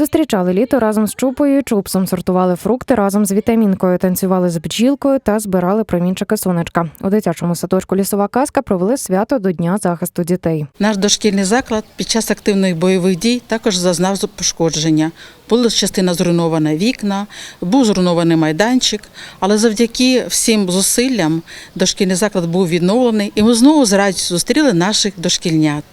Зустрічали літо разом з чупою і чупсом, сортували фрукти разом з вітамінкою, танцювали з бджілкою та збирали промінчики сонечка. У дитячому садочку лісова казка провели свято до Дня захисту дітей. Наш дошкільний заклад під час активних бойових дій також зазнав пошкодження. Була частина зруйнована вікна, був зруйнований майданчик, але завдяки всім зусиллям дошкільний заклад був відновлений, і ми знову з радістю зустріли наших дошкільнят.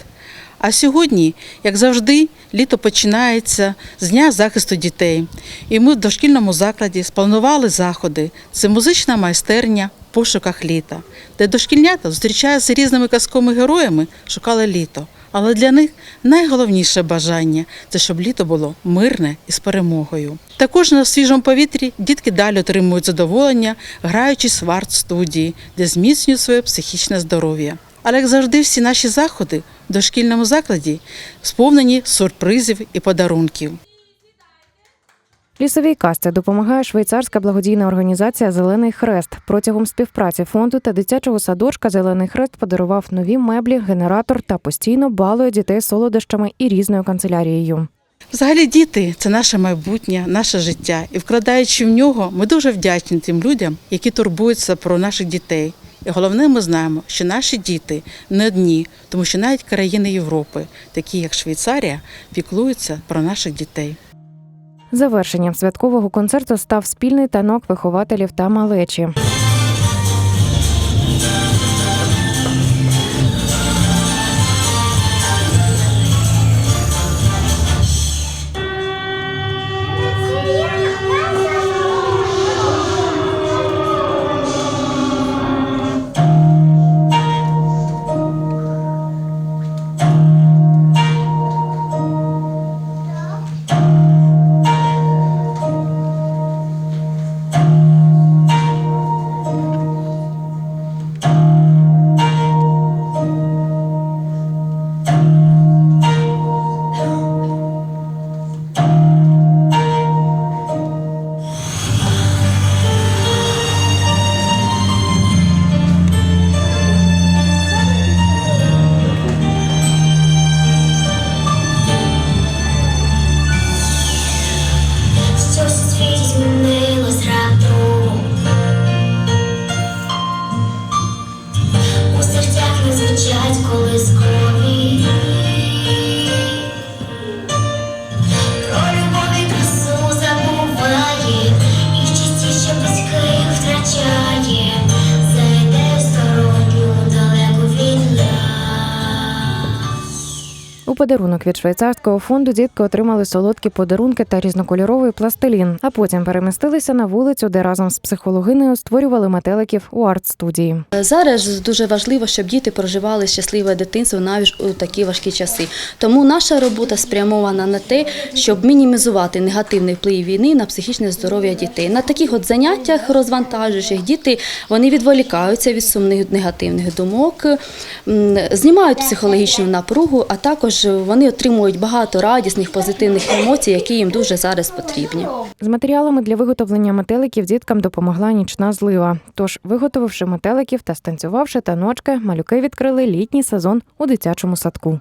А сьогодні, як завжди, літо починається з Дня захисту дітей. І ми в дошкільному закладі спланували заходи. Це музична майстерня в пошуках літа, де дошкільнята зустрічаються з різними казковими героями, шукали літо. Але для них найголовніше бажання це щоб літо було мирне і з перемогою. Також на свіжому повітрі дітки далі отримують задоволення, граючись в арт-студії, де зміцнюють своє психічне здоров'я. Але як завжди, всі наші заходи в дошкільному закладі сповнені сюрпризів і подарунків. Лісовій казці допомагає швейцарська благодійна організація Зелений Хрест. Протягом співпраці фонду та дитячого садочка Зелений Хрест подарував нові меблі, генератор та постійно балує дітей солодощами і різною канцелярією. Взагалі, діти це наше майбутнє, наше життя. І вкладаючи в нього, ми дуже вдячні тим людям, які турбуються про наших дітей. Головне, ми знаємо, що наші діти не одні, тому що навіть країни Європи, такі як Швейцарія, піклуються про наших дітей. Завершенням святкового концерту став спільний танок вихователів та малечі. У подарунок від швейцарського фонду дітки отримали солодкі подарунки та різнокольоровий пластилін, а потім перемістилися на вулицю, де разом з психологинею створювали метеликів у арт-студії. Зараз дуже важливо, щоб діти проживали щасливе дитинство навіть у такі важкі часи. Тому наша робота спрямована на те, щоб мінімізувати негативний вплив війни на психічне здоров'я дітей. На таких от заняттях розвантажуючих діти вони відволікаються від сумних негативних думок, знімають психологічну напругу, а також вони отримують багато радісних позитивних емоцій, які їм дуже зараз потрібні. З матеріалами для виготовлення метеликів діткам допомогла нічна злива. Тож, виготовивши метеликів та станцювавши таночки, малюки відкрили літній сезон у дитячому садку.